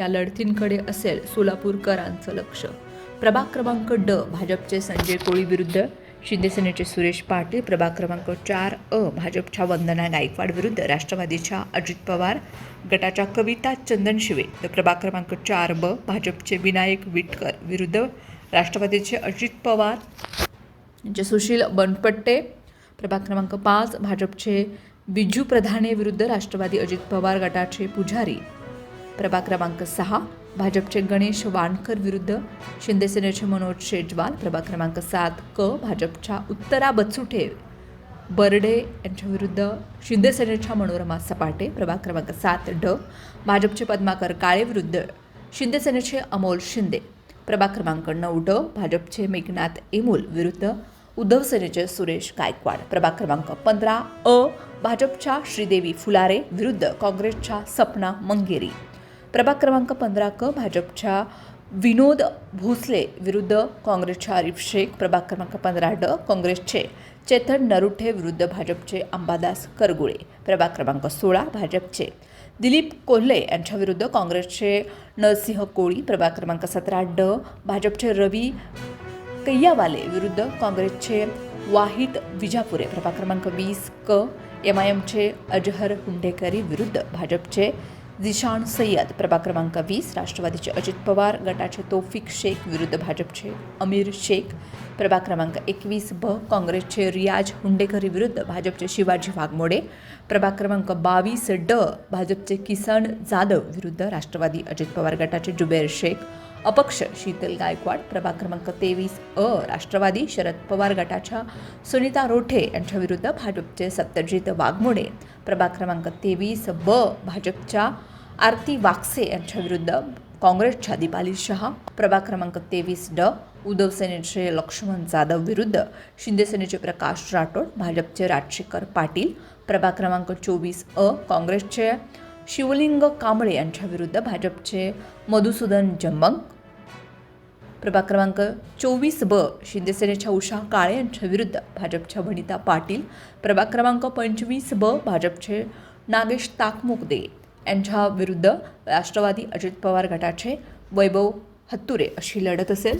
या लढतींकडे असेल सोलापूरकरांचं लक्ष. प्रभाग क्रमांक ड भाजपचे संजय कोळी विरुद्ध शिंदेसेनेचे सुरेश पाटील प्रभाग क्रमांक चार अ भाजपच्या वंदना गायकवाड विरुद्ध राष्ट्रवादीच्या अजित पवार गटाच्या कविता चंदन शिवे. तर प्रभाग क्रमांक चार ब भाजपचे विनायक विटकर विरुद्ध राष्ट्रवादीचे अजित पवार यांचे सुशील बनपट्टे प्रभाग क्रमांक पाच भाजपचे बिजू प्रधाने विरुद्ध राष्ट्रवादी अजित पवार गटाचे पुजारी. प्रभाग क्रमांक सहा भाजपचे गणेश वानकर विरुद्ध शिंदेसेनेचे मनोज शेजवाल प्रभाग क्रमांक सात क भाजपच्या उत्तरा बचुठे बर्डे यांच्याविरुद्ध शिंदेसेनेच्या मनोरमा सपाटे प्रभाग क्रमांक सात ड भाजपचे पद्माकर काळे विरुद्ध शिंदेसेनेचे अमोल शिंदे प्रभाग क्रमांक नऊ ड भाजपचे मेघनाथ एमोल विरुद्ध उद्धव सेनेचे सुरेश गायकवाड प्रभाग क्रमांक पंधरा अ भाजपच्या श्रीदेवी फुलारे विरुद्ध काँग्रेसच्या सपना मंगेरी. प्रभाग क्रमांक पंधरा क भाजपच्या विनोद भोसले विरुद्ध काँग्रेसच्या आरिफ शेख प्रभाग क्रमांक पंधरा ड काँग्रेसचे चेतन नरुठे विरुद्ध भाजपचे अंबादास करगुळे प्रभाग क्रमांक सोळा भाजपचे दिलीप कोल्हे यांच्याविरुद्ध काँग्रेसचे नरसिंह कोळी प्रभाग क्रमांक सतरा ड भाजपचे रवी कैयावाले विरुद्ध काँग्रेसचे वाहिद विजापुरे प्रभाग क्रमांक वीस क एम आय एमचे अजहर हुंडेकरी विरुद्ध भाजपचे झिशान सय्यद प्रभाग क्रमांक वीस राष्ट्रवादीचे अजित पवार गटाचे तोफिक शेख विरुद्ध भाजपचे अमीर शेख प्रभाग क्रमांक एकवीस ब काँग्रेसचे रियाज हुंडेकरी विरुद्ध भाजपचे शिवाजी वाघमोडे प्रभाग क्रमांक बावीस ड भाजपचे किसन जाधव विरुद्ध राष्ट्रवादी अजित पवार गटाचे जुबेर शेख अपक्ष शीतल गायकवाड प्रभाग क्रमांक तेवीस अ राष्ट्रवादी शरद पवार गटाच्या सुनीता रोठे यांच्याविरुद्ध भाजपचे सत्यजित वाघमोडे प्रभाग क्रमांक तेवीस ब भाजपच्या आरती वाक्से यांच्याविरुद्ध काँग्रेसच्या दीपाली शहा प्रभाग क्रमांक तेवीस ड उद्धव सेनेचे लक्ष्मण जाधव विरुद्ध शिंदेसेनेचे प्रकाश राठोड भाजपचे राजशेखर पाटील प्रभाग क्रमांक चोवीस अ काँग्रेसचे शिवलिंग कांबळे यांच्याविरुद्ध भाजपचे मधुसूदन जम्मंग प्रभाग क्रमांक चोवीस ब शिंदेसेनेच्या उषा काळे यांच्या विरुद्ध भाजपच्या वनिता पाटील प्रभाग क्रमांक पंचवीस ब भाजपचे नागेश ताकमुकदे यांच्या विरुद्ध राष्ट्रवादी अजित पवार गटाचे वैभव हत्तुरे अशी लढत असेल.